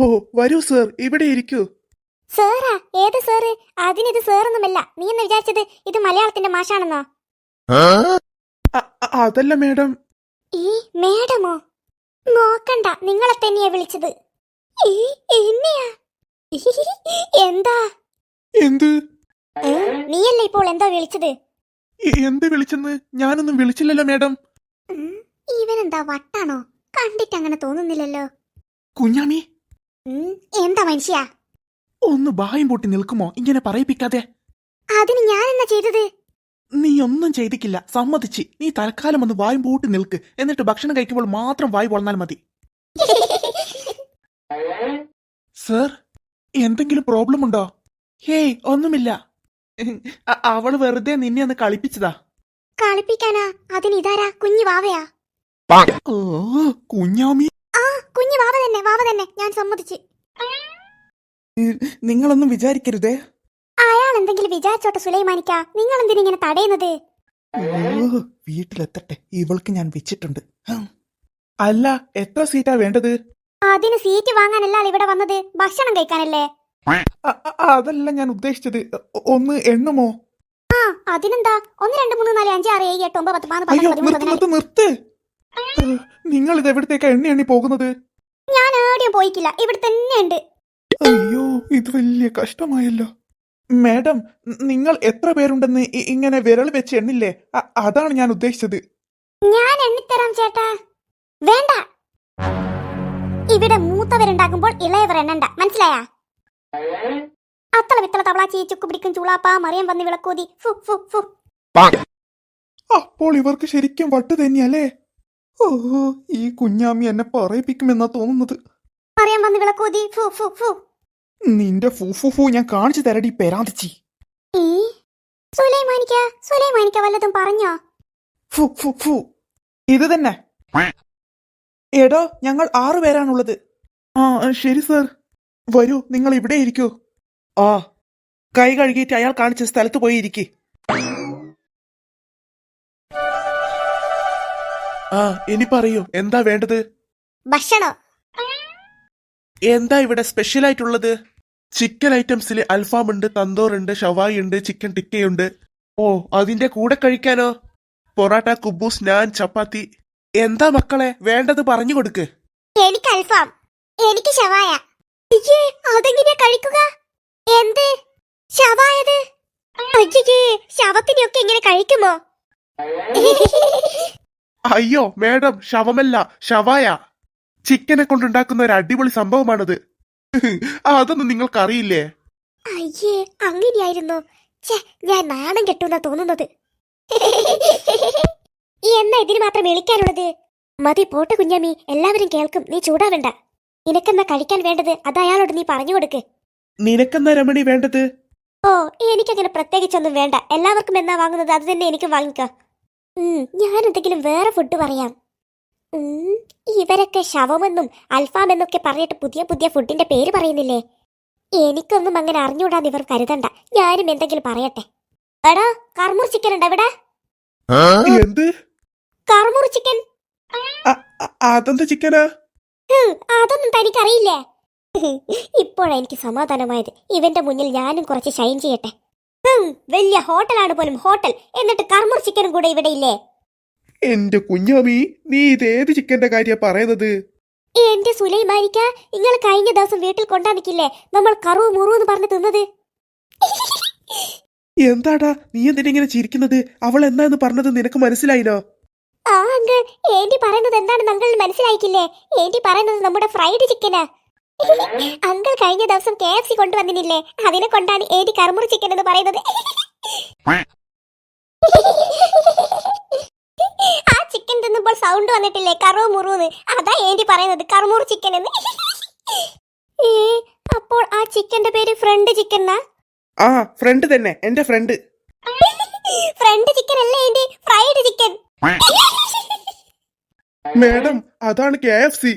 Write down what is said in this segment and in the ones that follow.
ഓ വരൂ സർ. ഇവിടെ ഇരിക്കൂ. സാറാ ഏത് സാറ്? അതിനിത് സാറൊന്നുമല്ല. നീ എന്ന് വിചാരിച്ചത് ഇത് മലയാളത്തിന്റെ മാഷാണെന്നോ? അ- അ- അതല്ല മേഡം. ഈ മേഡമോ? നോക്കണ്ട നിങ്ങളെ തന്നെയാ വിളിച്ചത്. ഈ എന്നെയാ? എന്താ? എന്ത്? ഏ? നീയല്ലേ ഇപ്പോൾ എന്താ വിളിച്ചത്? എ- എന്ത് വിളിച്ചെന്ന്? ഞാനൊന്നും വിളിച്ചില്ലല്ലോ മേഡം. ഇവനെന്താ വട്ടാണോ? കണ്ടിട്ട് അങ്ങനെ തോന്നുന്നില്ലല്ലോ. കുഞ്ഞാമി എന്താ മനുഷ്യ? ഒന്ന് ബായം പൊട്ടി നിൽക്കുമോ? ഇങ്ങനെ പറയിപ്പിക്കാതെ. അതിന് ഞാൻ എന്നാ ചെയ്തത്? നീ ഒന്നും ചെയ്തിക്കില്ല. സമ്മതിച്ച്. നീ തൽക്കാലം ഒന്ന് വായും പൂട്ടി നിൽക്ക്. എന്നിട്ട് ഭക്ഷണം കഴിക്കുമ്പോൾ മാത്രം വായു പൊളന്നാൽ മതി. സർ എന്തെങ്കിലും പ്രോബ്ലം ഉണ്ടോ? ഹേയ് ഒന്നുമില്ല. അവൾ അവൾ വെറുതെ നിന്നെ ഒന്ന് കളിപ്പിച്ചതാ. കളിപ്പിക്കാനാ? അതിന് ഇതാരാ കുഞ്ഞു വാവയാ? ഓ കുഞ്ഞാമി. കുഞ്ഞു വാവ തന്നെ വാവ തന്നെ. ഞാൻ സമ്മതിച്ച്. നിങ്ങളൊന്നും വിചാരിക്കരുതേ. അയാൾ എന്തെങ്കിലും വിചാരിച്ചോട്ടെ സുലൈമാനിക്ക? നിങ്ങൾ എന്തിനിങ്ങനെ തടയുന്നത്? വീട്ടിലെത്തട്ടെ. ഇവൾക്ക് ഞാൻ വെച്ചിട്ടുണ്ട്. അല്ല എത്ര സീറ്റാ വേണ്ടത്? അതിന് സീറ്റ് വാങ്ങാനല്ല ഇവിടെ വന്നത്. ഭക്ഷണം കഴിക്കാനല്ലേ? അതല്ല ഞാൻ ഉദ്ദേശിച്ചത്. ഒന്ന് എണ്ണുമോ? ആ അതിനെന്താ? ഒന്ന് രണ്ട് മൂന്ന് നാല് അഞ്ച് ആറ് ഏഴ് എട്ട് ഒമ്പത് പത്ത് പതിനൊന്ന് പതിനാല്. നിർത്ത്. നിങ്ങൾ ഇത് എവിടത്തേക്കാ എണ്ണി എണ്ണി പോകുന്നത്? ഞാൻ എവിടെയും പോയിക്കില്ല. ഇവിടെ തന്നെ ഉണ്ട് അയ്യോ ഇത് വലിയ കഷ്ടമായല്ലോ. മാഡം നിങ്ങൾ എത്ര പേരുണ്ടെന്ന് ഇങ്ങനെ വിരൽ വെച്ച് എണ്ണില്ലേ? അതാണ് ഞാൻ ഉദ്ദേശിച്ചത്. ഞാൻ എണ്ണിത്തരാം ചേട്ടാ. വേണ്ട. ഇവിടെ മൂത്തവരുണ്ടാകുമ്പോൾ ഇളയവർ എണ്ണണ്ട. മനസ്സിലായാ? അത്തള വിത്തള തവളാച്ചി ചുക്ക് പിടിക്കും ചൂളാപ്പാ മറിയം വന്ന് വിളക്കൂതി. ഫു ഫു ഫു. അപ്പോൾ ഇവർക്ക് ശരിക്കും വട്ട് തന്നെയല്ലേ? ഓ ഈ കുഞ്ഞാമി എന്നെ പറയിപ്പിക്കുമെന്നാ തോന്നുന്നത്. പറയാൻ വന്ന് വിളക്കൂതി ഫു ഫു ഫു. നിന്റെ ഫൂ ഫൂ ഫൂ ഞാൻ കാണിച്ചു തരടി പെരാതിച്ചി. ഈ സുലൈമാനിക്ക സുലൈമാനിക്ക വല്ലതും പറഞ്ഞോ? ഫു ഫു ഫു. ഇത് തന്നെ. എടോ ഞങ്ങൾ ആറു പേരാണുള്ളത്. ആ ശരി സർ. വരൂ നിങ്ങൾ ഇവിടെ ഇരിക്കൂ. ആ കൈ കഴുകിയിട്ട് അയാൾ കാണിച്ച സ്ഥലത്ത് പോയി ഇരിക്കേ. ആ ഇനി പറയൂ. എന്താ വേണ്ടത്? ഭക്ഷണോ. എന്താ ഇവിടെ സ്പെഷ്യൽ ആയിട്ടുള്ളത് ചിക്കൻ ഐറ്റംസിൽ അൽഫാം ഉണ്ട് തന്തോർ ഉണ്ട് ഷവായി ഉണ്ട് ചിക്കൻ ടിക്കയുണ്ട്. ഓ അതിന്റെ കൂടെ കഴിക്കാനോ? പൊറാട്ട കുബൂസ് നാൻ ചപ്പാത്തി. എന്താ മക്കളെ വേണ്ടത് പറഞ്ഞു കൊടുക്ക്. എനിക്ക് അൽഫാം. എനിക്ക് ഷവായ. അതെങ്ങനെയാ കഴിക്കുക? എന്ത്? ഷവായത്? അയ്യേ ശവത്തിനെയൊക്കെ ഇങ്ങനെ കഴിക്കുമോ? അയ്യോ മേഡം ശവമല്ല ശവായ. ചിക്കനെ കൊണ്ടുണ്ടാക്കുന്ന ഒരു അടിപൊളി സംഭവമാണത്. അതൊന്നും നിങ്ങൾക്കറിയില്ലേ? അയ്യേ അങ്ങനെയായിരുന്നു. ഞാൻ നാണം കെട്ടുന്ന തോന്നുന്നത്. എന്നാ ഇതിന് മാത്രം വിളിക്കാനുള്ളത്? മതി പോട്ടെ കുഞ്ഞാമി എല്ലാവരും കേൾക്കും. നീ ചൂടാവണ്ട. നിനക്കെന്നാ കഴിക്കാൻ വേണ്ടത്? അത് അയാളോട് നീ പറഞ്ഞു കൊടുക്ക്. നിനക്കെന്നാ രമണി വേണ്ടത്? ഓ എനിക്കങ്ങനെ പ്രത്യേകിച്ചൊന്നും വേണ്ട. എല്ലാവർക്കും എന്നാ വാങ്ങുന്നത് അത് തന്നെ എനിക്ക് വാങ്ങിക്കോ. ഞാൻ എന്തെങ്കിലും വേറെ ഫുഡ് പറയാം. ഇവരൊക്കെ ശവമെന്നും അൽഫാം എന്നൊക്കെ പറഞ്ഞിട്ട് പുതിയ പുതിയ ഫുഡിന്റെ പേര് പറയുന്നില്ലേ? എനിക്കൊന്നും അങ്ങനെ അറിഞ്ഞുകൂടാന്ന് ഇവർ കരുതണ്ട. ഞാനും എന്തെങ്കിലും പറയട്ടെ. എടാ കർമൂർ ചിക്കൻ ഉണ്ട് എവിടെ എന്ത്? കർമൂർ ചിക്കൻ അതെന്താ ചിക്കനാ അതൊന്നും തനിക്കറിയില്ലേ? ഇപ്പോഴാണ് എനിക്ക് സമാധാനമായത്. ഇവന്റെ മുന്നിൽ ഞാനും കുറച്ച് ഷൈൻ ചെയ്യട്ടെ. വലിയ ഹോട്ടലാണ് പോലും ഹോട്ടൽ. എന്നിട്ട് കർമ്മൂർ ചിക്കനും കൂടെ ഇവിടെ ഇല്ലേ? എന്റെ കുഞ്ഞാമി നീ ഇതേത് ചിക്കന്റെ കാര്യ പറയുന്നത്? എന്റെ സുലൈമാനിക്ക നിങ്ങൾ കഴിഞ്ഞ ദിവസം വീട്ടിൽ കൊണ്ടാന്നിക്കില്ലേ? നമ്മൾ കറു മുറു എന്ന് പറഞ്ഞ് തിന്നത്. എന്താടാ നീ എന്തിനിങ്ങനെ ചിരിക്കുന്നത്? അവൾ എന്താന്ന് പറഞ്ഞത് നിനക്ക് മനസ്സിലായില്ലോ ആ അങ്കിൾ ഏന്റി പറയുന്നത് എന്താണെന്ന് അങ്കിൾ മനസ്സിലായിക്കില്ലേ? ഏന്റി പറയുന്നത് നമ്മുടെ ഫ്രൈഡ് ചിക്കനാ. അങ്കിൾ കഴിഞ്ഞ ദിവസം കെ എഫ് സി കൊണ്ടുവന്നില്ലേ? അതിനെ കൊണ്ടാണ് ഏന്റി കറുമുറു ചിക്കൻ എന്ന് പറയുന്നത്. ആ ചിക്കൻ തിന്നുമ്പോൾ സൗണ്ട് വന്നിട്ടില്ലേ? കറു മുറുന്ന്. അതാ ഏന്റി പറയുന്നത് കറുമുറി ചിക്കൻ എന്ന്. അപ്പോൾ ആ ചിക്കന്റെ പേര് ഫ്രണ്ട് ചിക്കൻ ആ ഫ്രണ്ട് തന്നെ എന്റെ ഫ്രണ്ട് ഫ്രണ്ട് ചിക്കൻ അല്ലേ ഫ്രൈഡ് ചിക്കൻ മേഡം അതാണ് കെ എഫ് സി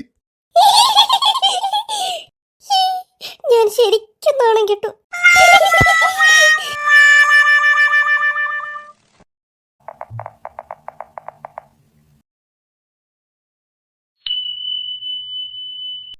ഞാൻ ശരിക്കും നാണം കിട്ടു.